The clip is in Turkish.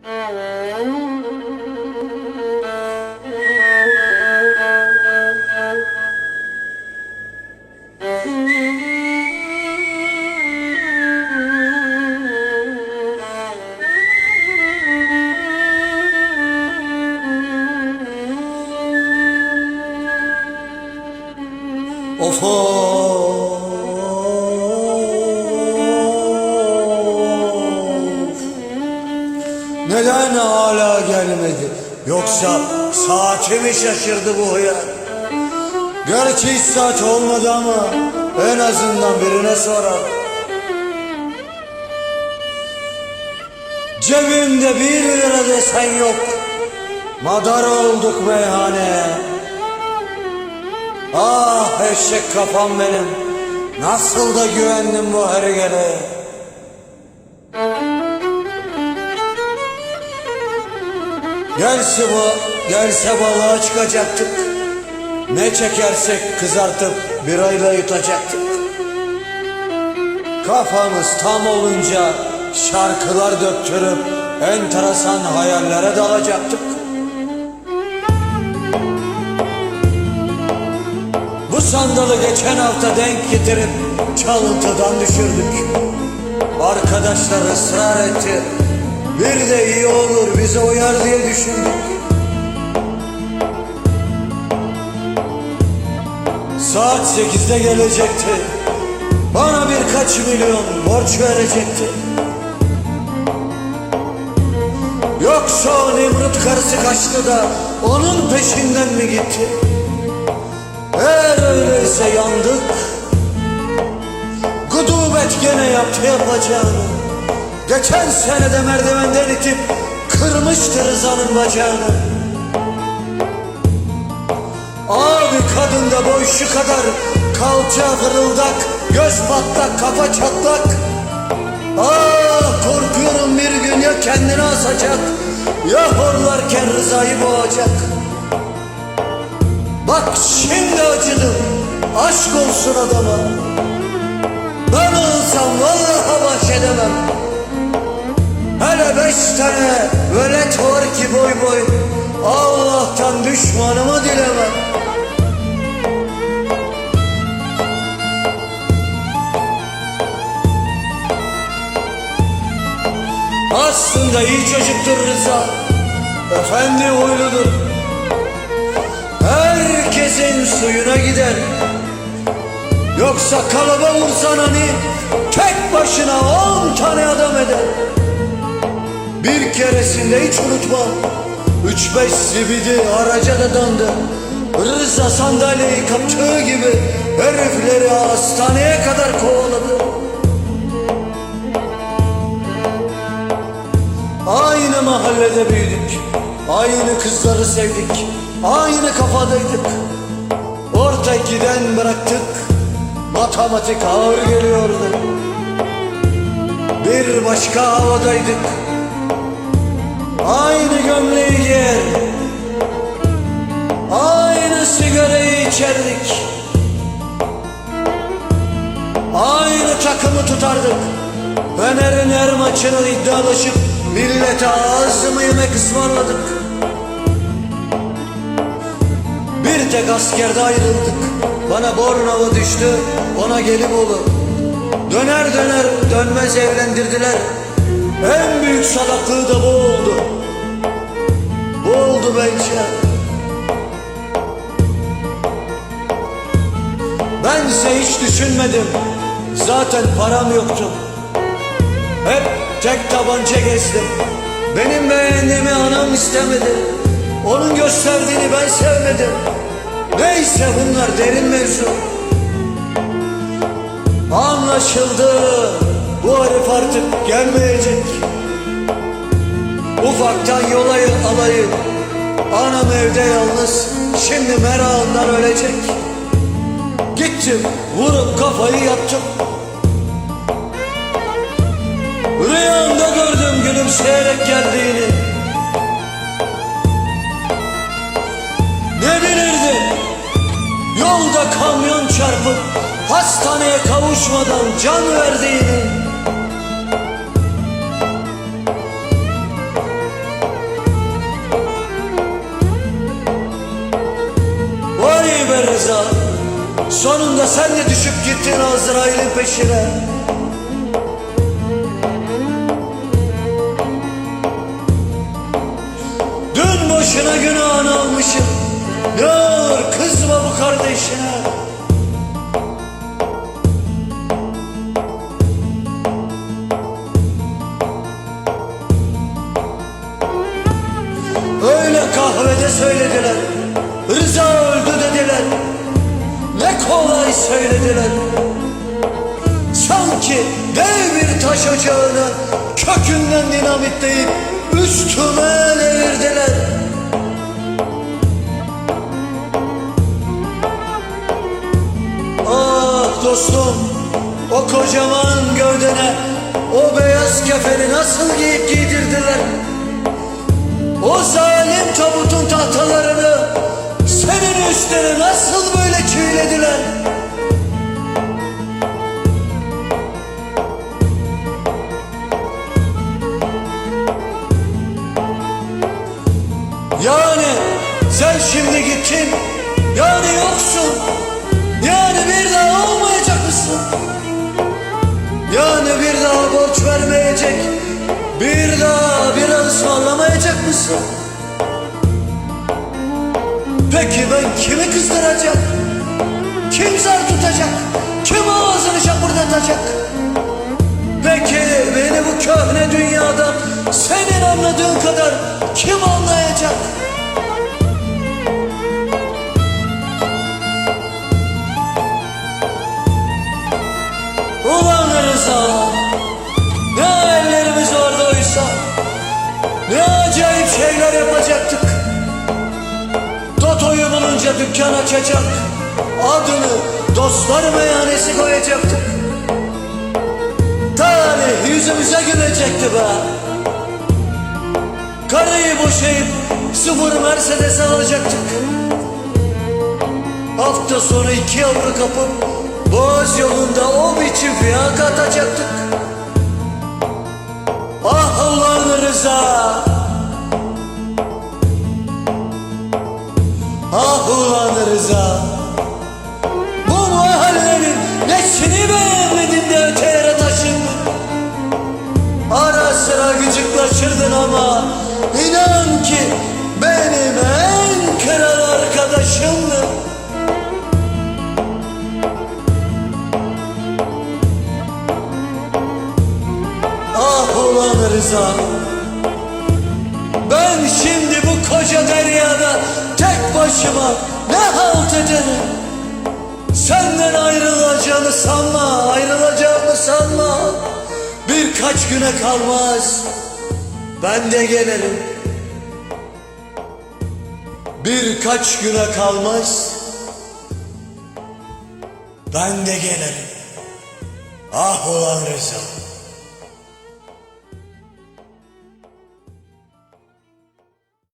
Of of gelmedi? Yoksa saati mi şaşırdı bu hıyar? Gerçi hiç saat olmadı ama en azından birine sorar. Cebimde bir lira desen yok. Madar olduk meyhaneye. Ah eşek kafam benim. Nasıl da güvendim bu hergele. Gelse bu, gelse balığa çıkacaktık. Ne çekersek kızartıp birayla yutacaktık. Kafamız tam olunca şarkılar döktürüp enteresan hayallere dalacaktık. Bu sandalı geçen hafta denk getirip çalıntıdan düşürdük. Arkadaşlar ısrar etti. Bir de iyi olur bize uyar diye düşündük. Saat sekizde gelecekti. Bana birkaç milyon borç verecekti. Yoksa o Nemrut karısı kaçtı da onun peşinden mi gitti? Eğer öyleyse yandık Gudubet gene yaptı yapacağını Geçen senede merdivenden itip Kırmıştı Rıza'nın bacağını. Abi kadında boy şu kadar Kalça fırıldak Göz patlak kafa çatlak. Ah korkuyorum bir gün ya kendini asacak Ya horlarken Rıza'yı boğacak. Bak şimdi acıdım Aşk olsun adama. Ben olsam vallahi bahşedemem Beş tane velet var ki boy boy. Allah'tan düşmanıma dilemem Aslında iyi çocuktur Rıza. Efendi huyludur. Herkesin suyuna gider. Yoksa kalaba vursan hani Tek başına on tane adam eder keresinde hiç unutmam Üç beş zibidi araca da dandı. Rıza sandalyeyi kaptığı gibi Herifleri hastaneye kadar kovaladı. Aynı mahallede büyüdük. Aynı kızları sevdik. Aynı kafadaydık. Orta giden bıraktık. Matematik ağır geliyordu. Bir başka havadaydık Aynı gömleği giyer. Aynı sigarayı içerdik. Aynı takımı tutardık. Fener'in her maçını iddialaşıp Millete ağız mı yemek ısmarladık. Bir tek askerde ayrıldık. Bana Bornova düştü Ona Gelibolu Döner döner dönmez evlendirdiler. En büyük salaklığı da Bu düşünmedim. Zaten param yoktu. Hep tek tabanca gezdim. Benim beğendiğimi anam istemedi. Onun gösterdiğini ben sevmedim. Neyse bunlar derin mevzu. Anlaşıldı. Bu herif artık gelmeyecek. Ufaktan yolayı alayı. Anam evde yalnız. Şimdi merakından ölecek Gideceğim vurup kafayı yatacağım Rüyamda gördüm gülümseyerek geldiğini. Ne bilirdim yolda kamyon çarpıp Hastaneye kavuşmadan can verdiğini. Vay be Rıza. Sonunda sen de düşüp gittin Azrail'in peşine. Dün boşuna günahını almışım. Ne olur kızma bu kardeşine. Öyle kahvede söylediler. Rıza ocağını Kökünden dinamitleyip Üstüme devirdiler Ah dostum O kocaman gövdene O beyaz kefeni nasıl giyip giydirdiler o zalim tabutun tahtalarını senin üstüne nasıl böyle çiğnediler? Gittin, yani yoksun, yani bir daha olmayacak mısın? Yani bir daha borç vermeyecek, bir daha bir ısmarlamayacak mısın? Peki ben kimi kızdıracak? Kim zar tutacak? Kim ağzını şapırdatacak? Şeyler yapacaktık Toto'yu bulunca dükkan açacak. Adını dostlar meyhanesi koyacaktık. Talih yüzümüze gülecekti be. Karıyı boşayıp sıfır Mercedes alacaktık. Hafta sonu iki yavru kapıp Boğaz yolunda o biçim fiyaka atacaktık Ah ulan Rıza Rıza Bu mahallenin nesini beğenmedin de öte yere taşındın Ara sıra gıcıklaşırdın ama inan ki benim en kral arkadaşımdın Ah ulan Rıza Ben şimdi bu koca deryada tek başıma halt ederim. Senden ayrılacağını sanma, ayrılacağımı sanma. Birkaç güne kalmaz. Ben de gelirim. Birkaç güne kalmaz. Ben de gelirim. Ah ulan Rıza